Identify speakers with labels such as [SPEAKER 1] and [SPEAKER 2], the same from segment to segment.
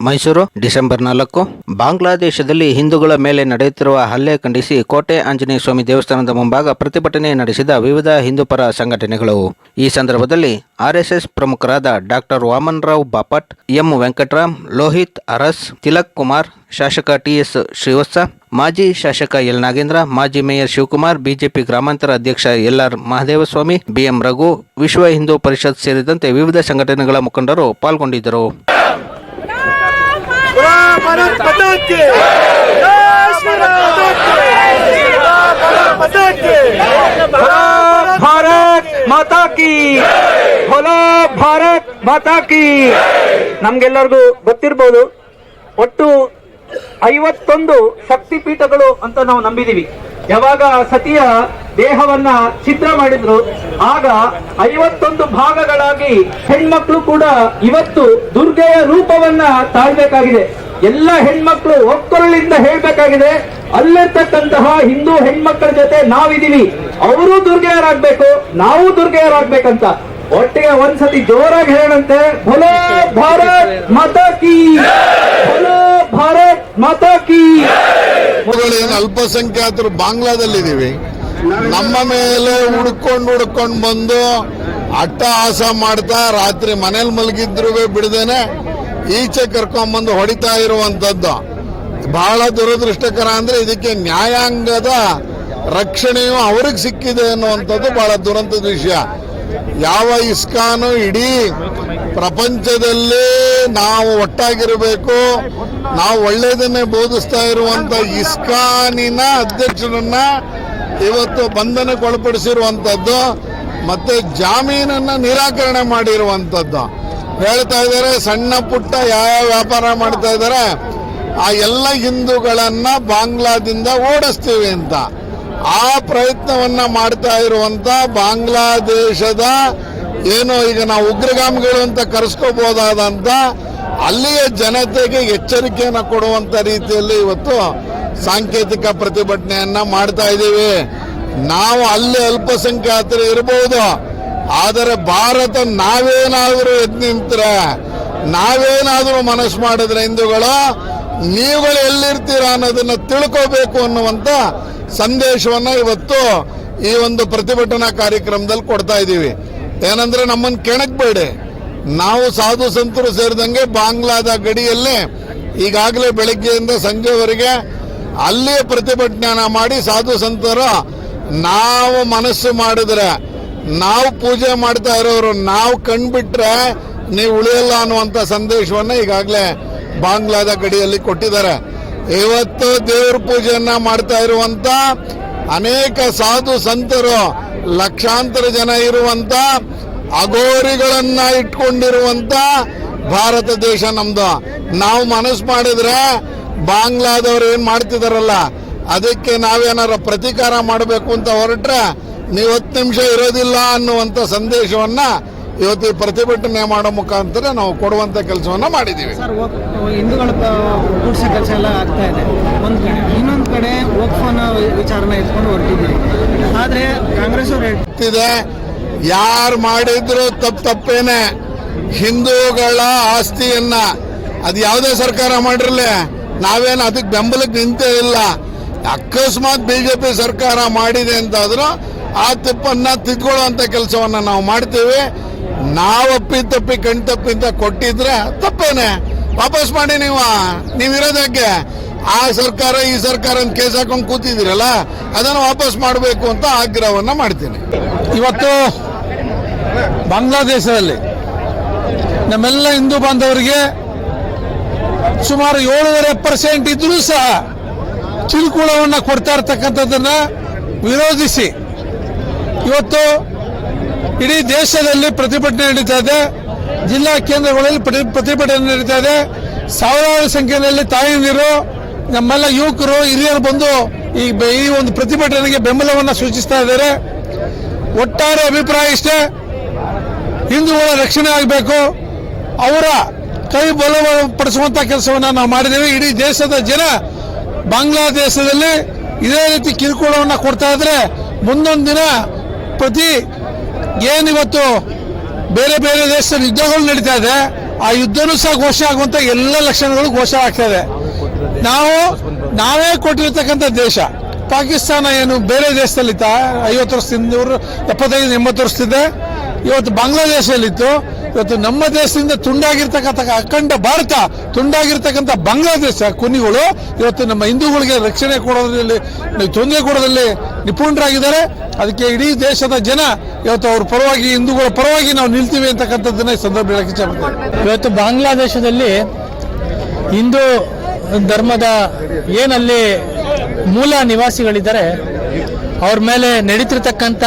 [SPEAKER 1] Mysuru, December ನಾಲ್ಕು. ಬಾಂಗ್ಲಾದೇಶದಲ್ಲಿ ಹಿಂದೂಗಳ ಮೇಲೆ ನಡೆಯುತ್ತಿರುವ ಹಲ್ಲೆ ಖಂಡಿಸಿ ಕೋಟೆ ಆಂಜನೇಯ ಸ್ವಾಮಿ ದೇವಸ್ಥಾನದ ಮುಂಭಾಗ ಪ್ರತಿಭಟನೆ ನಡೆಸಿದ ವಿವಿಧ ಹಿಂದೂಪರ ಸಂಘಟನೆಗಳು. ಈ ಸಂದರ್ಭದಲ್ಲಿ ಆರ್ಎಸ್ಎಸ್ ಪ್ರಮುಖರಾದ ಡಾಕ್ಟರ್ ವಾಮನ್ ರಾವ್ ಬಾಪಟ್, ಎಂ. ವೆಂಕಟರಾಮ್, ಲೋಹಿತ್ ಅರಸ್, ತಿಲಕ್ ಕುಮಾರ್, ಶಾಸಕ ಟಿಎಸ್ ಶ್ರೀವತ್ಸ, ಮಾಜಿ ಶಾಸಕ ಎಲ್. ನಾಗೇಂದ್ರ, ಮಾಜಿ ಮೇಯರ್ ಶಿವಕುಮಾರ್, ಬಿಜೆಪಿ ಗ್ರಾಮಾಂತರ ಅಧ್ಯಕ್ಷ L. LR Mahadevaswamy BM Raghu, Vishwa Hindu Parishad ಸೇರಿದಂತೆ ವಿವಿಧ ಸಂಘಟನೆಗಳ ಮುಖಂಡರು ಪಾಲ್ಗೊಂಡಿದ್ದರು.
[SPEAKER 2] ಪಟಾಕಿ. ಪಟಾಕಿ
[SPEAKER 3] ಭಾರತ್ ಮಾತಾ ಕಿ ಹೊಲೋ ಭಾರತ್ ಮಾತಾ ಕಿ ನಮ್ಗೆಲ್ಲರಿಗೂ ಗೊತ್ತಿರ್ಬೋದು, ಒಟ್ಟು ಐವತ್ತೊಂದು ಶಕ್ತಿಪೀಠಗಳು ಅಂತ ನಾವು ನಂಬಿದೀವಿ. ಯಾವಾಗ ಸತಿಯ ದೇಹವನ್ನ ಛಿದ್ರ ಮಾಡಿದ್ರು, ಆಗ ಐವತ್ತೊಂದು ಭಾಗಗಳಾಗಿ ಹೆಣ್ಮಕ್ಳು ಕೂಡ ಇವತ್ತು ದುರ್ಗೆಯ ರೂಪವನ್ನ ತಾಳ್ಬೇಕಾಗಿದೆ. ಎಲ್ಲ ಹೆಣ್ಮಕ್ಳು ಒಕ್ಕೊರಳಿಂದ ಹೇಳ್ಬೇಕಾಗಿದೆ, ಅಲ್ಲಿರ್ತಕ್ಕಂತಹ ಹಿಂದೂ ಹೆಣ್ಮಕ್ಳ ಜೊತೆ ನಾವಿದೀವಿ ಅವರು ದುರ್ಗೆಯರಾಗ್ಬೇಕು, ನಾವು ದುರ್ಗೆಯರಾಗ್ಬೇಕಂತ. ಒಟ್ಟಿಗೆ ಒಂದ್ಸತಿ ಜೋರಾಗಿ ಹೇಳಂತೆ ಭಲೋ ಭಾರತ್ ಮತ ಕೀ! ಭಲೋ ಭಾರತ್ ಮತ ಕೀ!
[SPEAKER 4] ಅಲ್ಪಸಂಖ್ಯಾತರು ಬಾಂಗ್ಲಾದಲ್ಲಿದ್ದೀವಿ. ನಮ್ಮ ಮೇಲೆ ಹುಡ್ಕೊಂಡು ಹುಡ್ಕೊಂಡು ಬಂದು ಅಟ್ಟಹಾಸ ಮಾಡ್ತಾ ರಾತ್ರಿ ಮನೇಲಿ ಮಲಗಿದ್ರು ಬಿಡದೇನೆ ಈಚೆ ಕರ್ಕೊಂಡ್ಬಂದು ಹೊಡಿತಾ ಇರುವಂತದ್ದು. ಬಹಳ ದುರದೃಷ್ಟಕರ ಅಂದ್ರೆ ಇದಕ್ಕೆ ನ್ಯಾಯಾಂಗದ ರಕ್ಷಣೆಯು ಅವ್ರಿಗೆ ಸಿಕ್ಕಿದೆ ಅನ್ನುವಂಥದ್ದು ಬಹಳ ದುರಂತದ ವಿಷಯ. ಯಾವ ಇಸ್ಕಾನು ಇಡೀ ಪ್ರಪಂಚದಲ್ಲಿ ನಾವು ಒಟ್ಟಾಗಿರಬೇಕು. ನಾವು ಒಳ್ಳೆಯದನ್ನೇ ಬೋಧಿಸ್ತಾ ಇರುವಂತ ಇಸ್ಕಾನಿನ ಅಧ್ಯಕ್ಷರನ್ನ ಇವತ್ತು ಬಂಧನಕ್ಕೊಳಪಡಿಸಿರುವಂಥದ್ದು ಮತ್ತೆ ಜಾಮೀನನ್ನ ನಿರಾಕರಣೆ ಮಾಡಿರುವಂಥದ್ದು ಹೇಳ್ತಾ ಇದ್ದಾರೆ, ಸಣ್ಣ ಪುಟ್ಟ ಯಾವ ವ್ಯಾಪಾರ ಮಾಡ್ತಾ ಇದ್ದಾರೆ, ಆ ಎಲ್ಲ ಹಿಂದೂಗಳನ್ನ ಬಾಂಗ್ಲಾದಿಂದ ಓಡಿಸ್ತೀವಿ ಅಂತ. ಆ ಪ್ರಯತ್ನವನ್ನ ಮಾಡ್ತಾ ಇರುವಂತ ಬಾಂಗ್ಲಾದೇಶದ ಏನು ಈಗ ನಾವು ಉಗ್ರಗಾಮಿಗಳು ಅಂತ ಕರೆಸ್ಕೋಬಹುದಾದಂತ ಅಲ್ಲಿಯ ಜನತೆಗೆ ಎಚ್ಚರಿಕೆಯನ್ನು ಕೊಡುವಂತ ರೀತಿಯಲ್ಲಿ ಇವತ್ತು ಸಾಂಕೇತಿಕ ಪ್ರತಿಭಟನೆಯನ್ನ ಮಾಡ್ತಾ ಇದ್ದೀವಿ. ನಾವು ಅಲ್ಲಿ ಅಲ್ಪಸಂಖ್ಯಾತರು ಇರಬಹುದು ಆದರೆ ಭಾರತ ನಾವೇನಾದರೂ ಎದ್ ನಿಂತ್ರೆ, ನಾವೇನಾದರೂ ಮನಸ್ಸು ಮಾಡಿದ್ರೆ ಹಿಂದೂಗಳು, ನೀವುಗಳು ಎಲ್ಲಿರ್ತೀರ ಅನ್ನೋದನ್ನ ತಿಳ್ಕೋಬೇಕು ಅನ್ನುವಂತ ಸಂದೇಶವನ್ನ ಇವತ್ತು ಈ ಒಂದು ಪ್ರತಿಭಟನಾ ಕಾರ್ಯಕ್ರಮದಲ್ಲಿ ಕೊಡ್ತಾ ಇದ್ದೀವಿ. ಏನಂದ್ರೆ ನಮ್ಮನ್ನು ಕೆಣಕ್ಬೇಡಿ. ನಾವು ಸಾಧು ಸಂತರು ಸೇರಿದಂಗೆ ಬಾಂಗ್ಲಾದ ಗಡಿಯಲ್ಲೇ ಈಗಾಗಲೇ ಬೆಳಗ್ಗೆಯಿಂದ ಸಂಜೆವರೆಗೆ ಅಲ್ಲೇ ಪ್ರತಿಭಟನೆ ಮಾಡಿ ಸಾಧು ಸಂತರು ನಾವು ಮನಸ್ಸು ಮಾಡಿದ್ರೆ, ನಾವು ಪೂಜೆ ಮಾಡ್ತಾ ಇರೋರು, ನಾವು ಕಂಡ್ಬಿಟ್ರೆ ನೀವು ಉಳಿಯಲ್ಲ ಅನ್ನುವಂಥ ಸಂದೇಶವನ್ನ ಈಗಾಗಲೇ ಬಾಂಗ್ಲಾದ ಗಡಿಯಲ್ಲಿ ಕೊಟ್ಟಿದ್ದಾರೆ. ಇವತ್ತು ದೇವ್ರ ಪೂಜೆಯನ್ನ ಮಾಡ್ತಾ ಇರುವಂತ ಅನೇಕ ಸಾಧು ಸಂತರು, ಲಕ್ಷಾಂತರ ಜನ ಇರುವಂತ ಅಘೋರಿಗಳನ್ನ ಇಟ್ಕೊಂಡಿರುವಂತ ಭಾರತ ದೇಶ ನಮ್ದು. ನಾವು ಮನಸ್ಸು ಮಾಡಿದ್ರೆ ಬಾಂಗ್ಲಾದವ್ರು ಏನ್ ಮಾಡ್ತಿದಾರಲ್ಲ, ಅದಕ್ಕೆ ನಾವೇನಾರ ಪ್ರತೀಕಾರ ಮಾಡಬೇಕು ಅಂತ ಹೊರಟ್ರೆ ನೀವು ಹತ್ತು ನಿಮಿಷ ಇರೋದಿಲ್ಲ ಅನ್ನುವಂಥ ಸಂದೇಶವನ್ನ ಇವತ್ತು ಪ್ರತಿಭಟನೆ ಮಾಡೋ ಮುಖಾಂತರ ನಾವು ಕೊಡುವಂತ ಕೆಲಸವನ್ನ ಮಾಡಿದ್ದೀವಿ
[SPEAKER 5] ಹಿಂದೂಗಳ ಕೂಡಿಸೋ ಕೆಲಸ ಎಲ್ಲ ಆಗ್ತಾ ಇದೆ. ಒಂದು ಕಡೆ, ಇನ್ನೊಂದು ಕಡೆ ವಕ್ಫನ ವಿಚಾರನ ಎತ್ಕೊಂಡು ಹೊರಟಿದ್ದೀರಿ. ಆದರೆ ಕಾಂಗ್ರೆಸ್ ಅವರು
[SPEAKER 4] ಇದೆ ಯಾರು ಮಾಡಿದ್ರು ತಪ್ಪು ತಪ್ಪೇನೆ. ಹಿಂದೂಗಳ ಆಸ್ತಿಯನ್ನ ಅದು ಯಾವುದೇ ಸರ್ಕಾರ ಮಾಡಿರಲಿ, ನಾವೇನು ಅದಕ್ಕೆ ಬೆಂಬಲಕ್ಕೆ ನಿಂತೇ ಇಲ್ಲ. ಅಕಸ್ಮಾತ್ ಬಿಜೆಪಿ ಸರ್ಕಾರ ಮಾಡಿದೆ ಅಂತಾದ್ರೂ ಆ ತಪ್ಪನ್ನ ತಿದ್ಕೊಳ್ಳುವಂತ ಕೆಲಸವನ್ನ ನಾವು ಮಾಡ್ತೀವಿ. ನಾವು ತಪ್ಪಿ, ಕಣ್ ತಪ್ಪಿ ಅಂತ ಕೊಟ್ಟಿದ್ರೆ ತಪ್ಪೇನೆ. ವಾಪಸ್ ಮಾಡಿ ನೀವು ನೀವಿರೋದಕ್ಕೆ ಆ ಸರ್ಕಾರ, ಈ ಸರ್ಕಾರ ಕೇಸ್ ಹಾಕೊಂಡು ಕೂತಿದಿರಲ್ಲ ಅದನ್ನು ವಾಪಸ್ ಮಾಡಬೇಕು ಅಂತ ಆಗ್ರಹವನ್ನ ಮಾಡ್ತೀನಿ.
[SPEAKER 6] ಇವತ್ತು ಬಾಂಗ್ಲಾದೇಶದಲ್ಲಿ ನಮ್ಮೆಲ್ಲ ಹಿಂದೂ ಬಾಂಧವರಿಗೆ ಸುಮಾರು ಏಳೂವರೆ ಪರ್ಸೆಂಟ್ ಇದ್ರೂ ಸಹ ಕಿರುಕುಳವನ್ನು ಕೊಡ್ತಾ ಇರ್ತಕ್ಕಂಥದ್ದನ್ನ ವಿರೋಧಿಸಿ ಇವತ್ತು ಇಡೀ ದೇಶದಲ್ಲಿ ಪ್ರತಿಭಟನೆ ನಡೀತಾ ಇದೆ. ಜಿಲ್ಲಾ ಕೇಂದ್ರಗಳಲ್ಲಿ ಪ್ರತಿ- ಪ್ರತಿಭಟನೆ ನಡೀತಾ ಇದೆ. ಸಾವಿರಾರು ಸಂಖ್ಯೆಯಲ್ಲಿ ತಾಯಂದಿರು, ನಮ್ಮೆಲ್ಲ ಯುವಕರು, ಹಿರಿಯರು ಬಂದು ಈ ಈ ಒಂದು ಪ್ರತಿಭಟನೆಗೆ ಬೆಂಬಲವನ್ನು ಸೂಚಿಸ್ತಾ ಇದ್ದಾರೆ. ಒಟ್ಟಾರೆ ಅಭಿಪ್ರಾಯ ಇಷ್ಟೇ. ಹಿಂದೂಗಳ ರಕ್ಷಣೆ ಆಗಬೇಕು. ಅವರ ಕೈ ಬಲಪಡಿಸುವಂತಹ ಕೆಲಸವನ್ನು ನಾವು ಮಾಡಿದ್ದೇವೆ. ಇಡೀ ದೇಶದ ಜನ ಬಾಂಗ್ಲಾದೇಶದಲ್ಲಿ ಇದೇ ರೀತಿ ಕಿರುಕುಳವನ್ನ ಕೊಡ್ತಾ ಇದ್ರೆ ಮುಂದೊಂದು ದಿನ ಪ್ರತಿ ಏನಿವತ್ತು ಬೇರೆ ಬೇರೆ ದೇಶದ ಯುದ್ಧಗಳು ನಡೀತಾ ಇದೆ, ಆ ಯುದ್ಧನೂ ಸಹ ಘೋಷ ಆಗುವಂತ ಎಲ್ಲ ಲಕ್ಷಣಗಳು ಘೋಷ ಆಗ್ತಾ ಇದೆ. ನಾವು, ನಾವೇ ಕೊಟ್ಟಿರ್ತಕ್ಕಂಥ ದೇಶ. ಪಾಕಿಸ್ತಾನ ಏನು ಬೇರೆ ದೇಶದಲ್ಲಿತ್ತ ಐವತ್ತು ವರ್ಷದಿಂದ ಎಪ್ಪತ್ತೈದು, ಎಂಬತ್ತು ವರ್ಷದಿಂದ ಇವತ್ತು ಬಾಂಗ್ಲಾದೇಶದಲ್ಲಿತ್ತು ಇವತ್ತು ನಮ್ಮ ದೇಶದಿಂದ ತುಂಡಾಗಿರ್ತಕ್ಕಂಥ ಅಖಂಡ ಭಾರತ, ತುಂಡಾಗಿರ್ತಕ್ಕಂಥ ಬಾಂಗ್ಲಾದೇಶ, ಕುನಿಗಳು ಇವತ್ತು ನಮ್ಮ ಹಿಂದೂಗಳಿಗೆ ರಕ್ಷಣೆ ಕೊಡೋದ್ರಲ್ಲಿ ತೊಂದರೆ ಕೊಡೋದ್ರಲ್ಲಿ ನಿಪುಣರಾಗಿದ್ದಾರೆ. ಅದಕ್ಕೆ ಇಡೀ ದೇಶದ ಜನ ಇವತ್ತು ಅವ್ರ ಪರವಾಗಿ, ಹಿಂದೂಗಳ ಪರವಾಗಿ ನಾವು ನಿಲ್ತೀವಿ ಅಂತಕ್ಕಂಥದ್ದನ್ನ ಈ ಸಂದರ್ಭ ಹೇಳಕ್ಕೆ ಇಷ್ಟಪಡ್ತೇವೆ
[SPEAKER 5] ಇವತ್ತು ಬಾಂಗ್ಲಾದೇಶದಲ್ಲಿ ಹಿಂದೂ ಧರ್ಮದ ಏನಲ್ಲಿ ಮೂಲ ನಿವಾಸಿಗಳಿದ್ದಾರೆ. ಅವ್ರ ಮೇಲೆ ನಡೀತಿರ್ತಕ್ಕಂಥ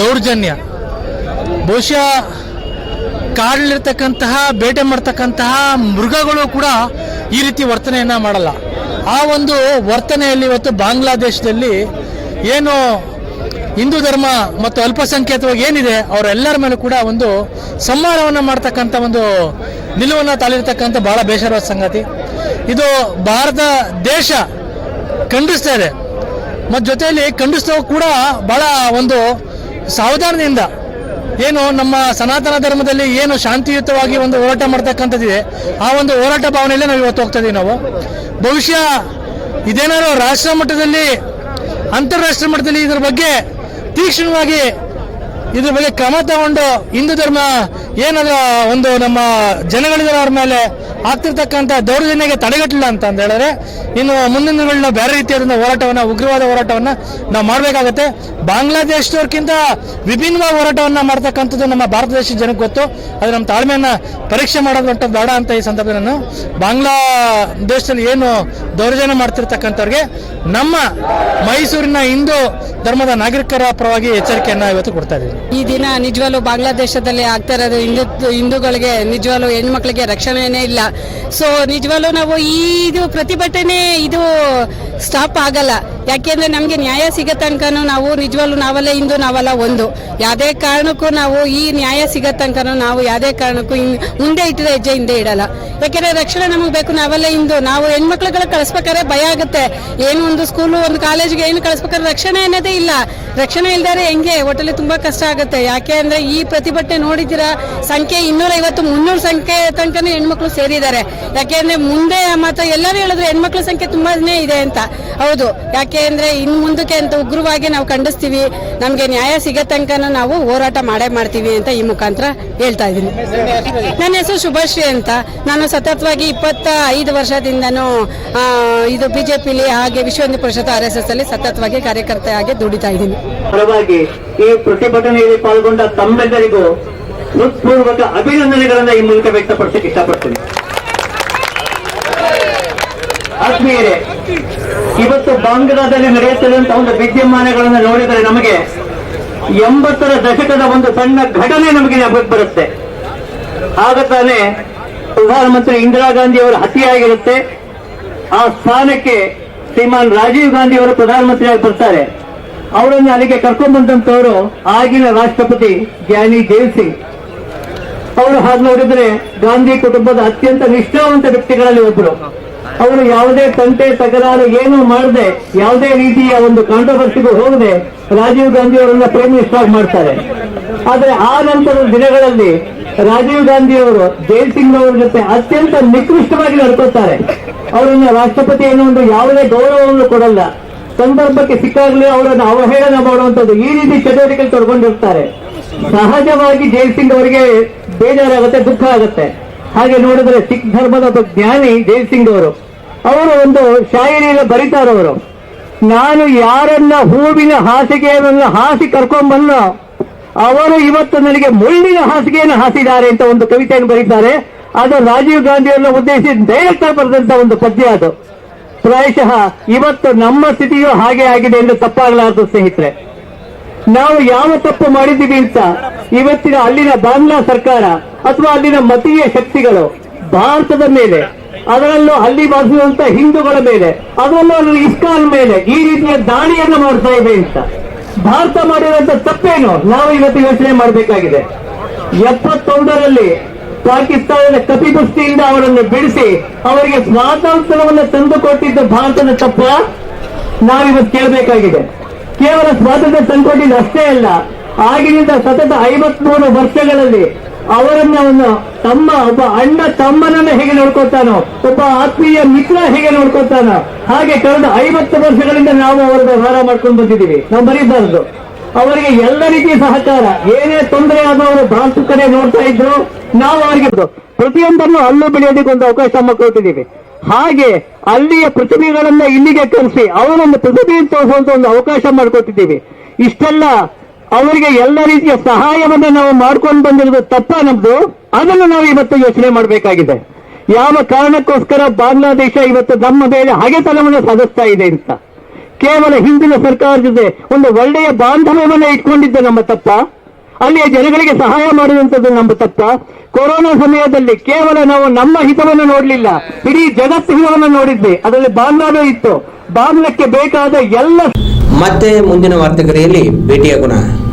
[SPEAKER 5] ದೌರ್ಜನ್ಯ, ಬಹುಶಃ ಕಾಡಲ್ಲಿರ್ತಕ್ಕಂತಹ, ಬೇಟೆ ಮಾಡ್ತಕ್ಕಂತಹ ಮೃಗಗಳು ಕೂಡ ಈ ರೀತಿ ವರ್ತನೆಯನ್ನ ಮಾಡಲ್ಲ. ಆ ಒಂದು ವರ್ತನೆಯಲ್ಲಿ ಇವತ್ತು ಬಾಂಗ್ಲಾದೇಶದಲ್ಲಿ ಏನು ಹಿಂದೂ ಧರ್ಮ ಮತ್ತು ಅಲ್ಪಸಂಖ್ಯಾತವಾಗಿ ಏನಿದೆ, ಅವರೆಲ್ಲರ ಮೇಲೂ ಕೂಡ ಒಂದು ಸಂಹಾರವನ್ನು ಮಾಡ್ತಕ್ಕಂಥ ಒಂದು ನಿಲುವನ್ನು ತಾಳಿರ್ತಕ್ಕಂಥ ಬಹಳ ಬೇಸರವಾದ ಸಂಗತಿ. ಇದು ಭಾರತ ದೇಶ ಖಂಡಿಸ್ತಾ ಇದೆ ಮತ್ತು ಜೊತೆಯಲ್ಲಿ ಖಂಡಿಸ್ತವ ಕೂಡ ಬಹಳ ಒಂದು ಸಾವಧಾನದಿಂದ ಏನು ನಮ್ಮ ಸನಾತನ ಧರ್ಮದಲ್ಲಿ ಏನು ಶಾಂತಿಯುತವಾಗಿ ಒಂದು ಹೋರಾಟ ಮಾಡ್ತಕ್ಕಂಥದ್ದಿದೆ, ಆ ಒಂದು ಹೋರಾಟ ಭಾವನೆಯಲ್ಲೇ ನಾವು ಇವತ್ತು ಹೋಗ್ತಾ ಇದೀವಿ ನಾವು. ಬಹುಶಃ ಇದೇನಾದ್ರು ರಾಷ್ಟ್ರ ಮಟ್ಟದಲ್ಲಿ ಅಂತಾರಾಷ್ಟ್ರೀಯ ಮಟ್ಟದಲ್ಲಿ ಇದರ ಬಗ್ಗೆ ತೀಕ್ಷ್ಣವಾಗಿ ಇದ್ರ ಬಗ್ಗೆ ಕ್ರಮ ತಗೊಂಡು ಹಿಂದೂ ಧರ್ಮ ಏನದ ಒಂದು ನಮ್ಮ ಜನಗಳಿದ್ದಾರೆ ಅವ್ರ ಮೇಲೆ ಆಗ್ತಿರ್ತಕ್ಕಂಥ ದೌರ್ಜನ್ಯಕ್ಕೆ ತಡೆಗಟ್ಟಲಿಲ್ಲ ಅಂತ ಹೇಳಿದ್ರೆ, ಇನ್ನು ಮುಂದಿನ ದಿನಗಳನ್ನ ಬೇರೆ ರೀತಿಯಾದ ಹೋರಾಟವನ್ನು, ಉಗ್ರವಾದ ಹೋರಾಟವನ್ನು ನಾವು ಮಾಡಬೇಕಾಗುತ್ತೆ. ಬಾಂಗ್ಲಾದೇಶದವ್ರಕ್ಕಿಂತ ವಿಭಿನ್ನವಾದ ಹೋರಾಟವನ್ನು ಮಾಡ್ತಕ್ಕಂಥದ್ದು ನಮ್ಮ ಭಾರತ ದೇಶದ ಜನಕ್ಕೆ ಗೊತ್ತು. ಅದು ನಮ್ಮ ತಾಳ್ಮೆಯನ್ನು ಪರೀಕ್ಷೆ ಮಾಡೋದು ಬೇಡ ಅಂತ ಈ ಸಂದರ್ಭದಲ್ಲಿ ನಾನು ಬಾಂಗ್ಲಾ ದೇಶದಲ್ಲಿ ಏನು ದೌರ್ಜನ್ಯ ಮಾಡ್ತಿರ್ತಕ್ಕಂಥವ್ರಿಗೆ ನಮ್ಮ ಮೈಸೂರಿನ ಹಿಂದೂ ಧರ್ಮದ ನಾಗರಿಕರ ಪರವಾಗಿ ಎಚ್ಚರಿಕೆಯನ್ನು ಇವತ್ತು ಕೊಡ್ತಾ ಇದ್ದೀವಿ
[SPEAKER 7] ಈ ದಿನ ನಿಜವಾಗ್ಲೂ ಬಾಂಗ್ಲಾದೇಶದಲ್ಲಿ ಆಗ್ತಾ ಇರೋದು ಹಿಂದೂ, ಹಿಂದೂಗಳಿಗೆ, ನಿಜವಾಗ್ಲೂ ಹೆಣ್ಮಕ್ಳಿಗೆ ರಕ್ಷಣೆನೇ ಇಲ್ಲ. ಸೊ ನಿಜವಾಗ್ಲೂ ನಾವು ಈ ಇದು ಪ್ರತಿಭಟನೆ, ಇದು ಸ್ಟಾಪ್ ಆಗಲ್ಲ. ಯಾಕೆಂದ್ರೆ ನಮಗೆ ನ್ಯಾಯ ಸಿಗೋ ತನಕನೂ ನಾವು ನಿಜವಾಗ್ಲೂ ನಾವೆಲ್ಲ ಇಂದು ನಾವಲ್ಲ ಒಂದು. ಯಾವುದೇ ಕಾರಣಕ್ಕೂ ನಾವು ಈ ನ್ಯಾಯ ಸಿಗೋ ತನಕನೂ ನಾವು ಯಾವುದೇ ಕಾರಣಕ್ಕೂ ಮುಂದೆ ಇಟ್ಟಿರೋ ಹೆಜ್ಜೆ ಹಿಂದೆ ಇಡಲ್ಲ. ಯಾಕೆಂದ್ರೆ ರಕ್ಷಣೆ ನಮಗೆ ಬೇಕು, ನಾವೆಲ್ಲ ಇಂದು ನಾವು ಹೆಣ್ಮಕ್ಳುಗಳ ಕಳಿಸ್ಬೇಕಾದ್ರೆ ಭಯ ಆಗುತ್ತೆ. ಏನು ಒಂದು ಸ್ಕೂಲು ಒಂದು ಕಾಲೇಜ್ಗೆ ಏನು ಕಳಿಸ್ಬೇಕಾದ್ರೆ ರಕ್ಷಣೆ ಅನ್ನೋದೇ ಇಲ್ಲ. ರಕ್ಷಣೆ ಇಲ್ದಾರೆ ಹೆಂಗೆ? ಒಟ್ಟಲ್ಲಿ ತುಂಬಾ ಕಷ್ಟ ಆಗುತ್ತೆ. ಯಾಕೆ ಅಂದ್ರೆ ಈ ಪ್ರತಿಭಟನೆ ನೋಡಿದ್ದೀರಾ? ಸಂಖ್ಯೆ ಇನ್ನೂರ ಐವತ್ತು ಮುನ್ನೂರು ಸಂಖ್ಯೆ ತನಕನೂ ಹೆಣ್ಮಕ್ಳು ಸೇರಿದ್ದಾರೆ. ಯಾಕೆಂದ್ರೆ ಮುಂದೆ ಮಾತ್ರ ಎಲ್ಲರೂ ಹೇಳಿದ್ರೆ ಹೆಣ್ಮಕ್ಳ ಸಂಖ್ಯೆ ತುಂಬಾನೇ ಇದೆ ಅಂತ. ಹೌದು. ಯಾಕೆ ಅಂದ್ರೆ ಇನ್ ಮುಂದಕ್ಕೆ ಅಂತ ಉಗ್ರವಾಗಿ ನಾವು ಖಂಡಿಸ್ತೀವಿ. ನಮ್ಗೆ ನ್ಯಾಯ ಸಿಗೋ ನಾವು ಹೋರಾಟ ಮಾಡೇ ಮಾಡ್ತೀವಿ ಅಂತ ಈ ಮುಖಾಂತರ ಹೇಳ್ತಾ ಇದ್ದೀನಿ. ನನ್ನ ಹೆಸರು ಶುಭಶ್ರೀ ಅಂತ. ನಾನು ಸತತವಾಗಿ ಇಪ್ಪತ್ತ ಐದು ವರ್ಷದಿಂದನೂ ಇದು ಬಿಜೆಪಿಲಿ ಹಾಗೆ Vishwa Hindu Parishad R S S ಅಲ್ಲಿ ಸತತವಾಗಿ ಕಾರ್ಯಕರ್ತೆಯಾಗಿ ದುಡಿತಾ ಇದ್ದೀನಿ.
[SPEAKER 3] ಈ ಪ್ರತಿಭಟನೆಯಲ್ಲಿ ಪಾಲ್ಗೊಂಡ ತಮ್ಮೆಲ್ಲರಿಗೂ ಹೃತ್ಪೂರ್ವಕ ಅಭಿನಂದನೆಗಳನ್ನ ಈ ಮೂಲಕ ವ್ಯಕ್ತಪಡಿಸಕ್ಕೆ ಇಷ್ಟಪಡ್ತೀನಿ. ಆತ್ಮೀಯರೇ ಇವತ್ತು ಬಾಂಗ್ಲಾದಲ್ಲಿ ನಡೆಯುತ್ತಿರುವಂತಹ ಒಂದು ವಿದ್ಯಮಾನಗಳನ್ನು ನೋಡಿದರೆ ನಮಗೆ ಎಂಬತ್ತರ ದಶಕದ ಒಂದು ಸಣ್ಣ ಘಟನೆ ನಮಗೆ ನೆನಪಿಗೆ ಬರುತ್ತೆ. ಆಗ ತಾನೇ ಪ್ರಧಾನಮಂತ್ರಿ ಇಂದಿರಾ ಗಾಂಧಿ ಅವರು ಹತ್ಯೆಯಾಗಿರುತ್ತೆ. ಆ ಸ್ಥಾನಕ್ಕೆ ಶ್ರೀಮಾನ್ ರಾಜೀವ್ ಗಾಂಧಿ ಅವರು ಪ್ರಧಾನಮಂತ್ರಿಯಾಗಿ ಬರ್ತಾರೆ. ಅವರನ್ನು ಅಲ್ಲಿಗೆ ಕರ್ಕೊಂಡ್ಬಂದಂತವರು ಆಗಿನ ರಾಷ್ಟ್ರಪತಿ ಜ್ಞಾನಿ ದೇವ್ ಸಿಂಗ್ ಅವರು ಹಾಗೆ ನೋಡಿದ್ರೆ ಗಾಂಧಿ ಕುಟುಂಬದ ಅತ್ಯಂತ ನಿಷ್ಠಾವಂತ ವ್ಯಕ್ತಿಗಳಲ್ಲಿ ಒಬ್ಬರು ಅವರು ಯಾವುದೇ ತಂಟೆ ತಕರಾರು ಏನೂ ಮಾಡದೆ, ಯಾವುದೇ ರೀತಿಯ ಒಂದು ಕಾಂಟ್ರವರ್ಸಿಗೂ ಹೋಗದೆ ರಾಜೀವ್ ಗಾಂಧಿ ಅವರನ್ನ ಪ್ರೈಮ್ ಮಿನಿಸ್ಟರ್ ಮಾಡ್ತಾರೆ. ಆದರೆ ಆ ನಂತರದ ದಿನಗಳಲ್ಲಿ ರಾಜೀವ್ ಗಾಂಧಿ ಅವರು ಜೈಲ್ ಸಿಂಗ್ ಅವರ ಜೊತೆ ಅತ್ಯಂತ ನಿಕೃಷ್ಟವಾಗಿ ನಡ್ಕೋತಾರೆ ಅವರನ್ನ ರಾಷ್ಟ್ರಪತಿ ಅನ್ನೋ ಒಂದು ಯಾವುದೇ ಗೌರವವನ್ನು ಕೊಡಲ್ಲ. ಸಂದರ್ಭಕ್ಕೆ ಸಿಕ್ಕಾಗಲೇ ಅವರನ್ನು ಅವಹೇಳನ ಮಾಡುವಂತದ್ದು ಈ ರೀತಿ ಚಟುವಟಿಕೆ ತೊಡ್ಕೊಂಡಿರ್ತಾರೆ ಸಹಜವಾಗಿ ಜೈಲ್ ಸಿಂಗ್ ಅವರಿಗೆ ಬೇಜಾರಾಗುತ್ತೆ, ದುಃಖ ಆಗುತ್ತೆ. ಹಾಗೆ ನೋಡಿದ್ರೆ ಸಿಖ್ ಧರ್ಮದ ಒಬ್ಬ ಜ್ಞಾನಿ ಜೈಲ್ ಸಿಂಗ್ ಅವರು. ಅವರು ಒಂದು ಶಾಯರಿಯಲ್ಲಿ ಬರೀತಾರವರು ನಾನು ಯಾರನ್ನ ಹೂವಿನ ಹಾಸಿಗೆಯನ್ನ ಹಾಸಿ ಕರ್ಕೊಂಡ್ಬನ್ನೋ ಅವರು ಇವತ್ತು ನನಗೆ ಮುಳ್ಳಿನ ಹಾಸಿಗೆಯನ್ನು ಹಾಸಿದ್ದಾರೆ ಅಂತ ಒಂದು ಕವಿತೆಯನ್ನು ಬರೀತಾರೆ. ಅದು ರಾಜೀವ್ ಗಾಂಧಿಯನ್ನು ಉದ್ದೇಶಿಸಿ ಡೈರೆಕ್ಟ್ ಆಗಿ ಬರೆದಂತ ಒಂದು ಪದ್ಯ ಅದು. ಪ್ರಾಯಶಃ ಇವತ್ತು ನಮ್ಮ ಸ್ಥಿತಿಯು ಹಾಗೆ ಆಗಿದೆ ಎಂದು ತಪ್ಪಾಗಲಾರದು ಸ್ನೇಹಿತರೆ. ನಾವು ಯಾವ ತಪ್ಪು ಮಾಡಿದ್ದೀವಿ ಅಂತ ಇವತ್ತಿನ ಅಲ್ಲಿನ ಬಾಂಗ್ಲಾ ಸರ್ಕಾರ ಅಥವಾ ಅಲ್ಲಿನ ಮತೀಯ ಶಕ್ತಿಗಳು ಭಾರತದ ಮೇಲೆ ಅದರಲ್ಲೂ ಹಳ್ಳಿ ಬಾಸಿದಂತ ಹಿಂದೂಗಳ ಮೇಲೆ, ಅದರಲ್ಲೂ ಅದರ ಇಸ್ಕಾನ್ ಮೇಲೆ ಈ ರೀತಿಯ ದಾಳಿಯನ್ನು ಮಾಡ್ತಾ ಇದೆ ಅಂತ. ಭಾರತ ಮಾಡಿರುವಂತ ತಪ್ಪೇನು? ನಾವು ಇವತ್ತು ಯೋಚನೆ ಮಾಡಬೇಕಾಗಿದೆ. ಎಪ್ಪತ್ತೊಂದರಲ್ಲಿ ಪಾಕಿಸ್ತಾನದ ಕಪಿಬಸ್ತಿಯಿಂದ ಅವರನ್ನು ಬಿಡಿಸಿ ಅವರಿಗೆ ಸ್ವಾತಂತ್ರ್ಯವನ್ನು ತಂದುಕೊಟ್ಟಿದ್ದು ಭಾರತದ ತಪ್ಪ ನಾವಿವತ್ತು ಕೇಳಬೇಕಾಗಿದೆ. ಕೇವಲ ಸ್ವಾತಂತ್ರ್ಯ ತಂದುಕೊಟ್ಟಿದ್ದು ಅಷ್ಟೇ ಅಲ್ಲ, ಆಗಿನಿಂದ ಸತತ ಐವತ್ಮೂರು ವರ್ಷಗಳಲ್ಲಿ ಅವರನ್ನ ಒಂದು ತಮ್ಮ ಒಬ್ಬ ಅಣ್ಣ ತಮ್ಮನನ್ನ ಹೇಗೆ ನೋಡ್ಕೊತಾನೋ ಒಬ್ಬ ಆತ್ಮೀಯ ಮಿತ್ರ ಹೇಗೆ ನೋಡ್ಕೊತಾನ ಹಾಗೆ ಕಳೆದ ಐವತ್ತು ವರ್ಷಗಳಿಂದ ನಾವು ಅವರ ವ್ಯವಹಾರ ಮಾಡ್ಕೊಂಡು ಬಂದಿದ್ದೀವಿ. ನಾವು ಬರೀಬಾರದು ಅವರಿಗೆ ಎಲ್ಲ ರೀತಿಯ ಸಹಕಾರ, ಏನೇ ತೊಂದರೆ ಆದವರು ಬ್ರಾಂಚ್ ಕಡೆ ನೋಡ್ತಾ ಇದ್ರು, ನಾವು ಅವರಿಗೆ ಪ್ರತಿಯೊಂದನ್ನು ಅಲ್ಲೂ ಬೆಳೆಯೋದಕ್ಕೆ ಒಂದು ಅವಕಾಶ ಕೊಟ್ಟಿದ್ದೀವಿ. ಹಾಗೆ ಅಲ್ಲಿಯ ಪ್ರತಿಭೆಗಳನ್ನ ಇಲ್ಲಿಗೆ ಕರೆಸಿ ಅವರನ್ನು ಪ್ರತಿಭೆಯನ್ನು ತೋರಿಸುವಂತ ಒಂದು ಅವಕಾಶ ಮಾಡ್ಕೊತಿದ್ದೀವಿ ಇಷ್ಟೆಲ್ಲ ಅವರಿಗೆ ಎಲ್ಲ ರೀತಿಯ ಸಹಾಯವನ್ನು ನಾವು ಮಾಡ್ಕೊಂಡು ಬಂದಿರೋದು ತಪ್ಪ ನಮ್ದು. ಅದನ್ನು ನಾವು ಇವತ್ತು ಯೋಚನೆ ಮಾಡಬೇಕಾಗಿದೆ. ಯಾವ ಕಾರಣಕ್ಕೋಸ್ಕರ ಬಾಂಗ್ಲಾದೇಶ ಇವತ್ತು ನಮ್ಮ ಮೇಲೆ ಹಗೆತನವನ್ನು ಸಾಧಿಸ್ತಾ ಇದೆ ಅಂತ. ಕೇವಲ ಹಿಂದಿನ ಸರ್ಕಾರ ಜೊತೆ ಒಂದು ಒಳ್ಳೆಯ ಬಾಂಧವ್ಯವನ್ನು ಇಟ್ಕೊಂಡಿದ್ದ ನಮ್ಮ ತಪ್ಪ. ಅಲ್ಲಿಯ ಜನಗಳಿಗೆ ಸಹಾಯ ಮಾಡುವಂತದ್ದು ನಮ್ಮ ತಪ್ಪ. ಕೊರೋನಾ ಸಮಯದಲ್ಲಿ ಕೇವಲ ನಾವು ನಮ್ಮ ಹಿತವನ್ನು ನೋಡಲಿಲ್ಲ. ಇಡೀ ಜಗತ್ತು ಹಿತವನ್ನು ನೋಡಿದ್ವಿ. ಅದರಲ್ಲಿ ಬಾಂಗ್ಲಾದ ಇತ್ತು. ಬಾಂಗ್ಲಕ್ಕೆ ಬೇಕಾದ ಎಲ್ಲ
[SPEAKER 8] ಮತ್ತೆ ಮುಂದಿನ ವಾರ್ತೆಗರಿಯಲ್ಲಿ ಭೇಟಿಯಾಗೋಣ.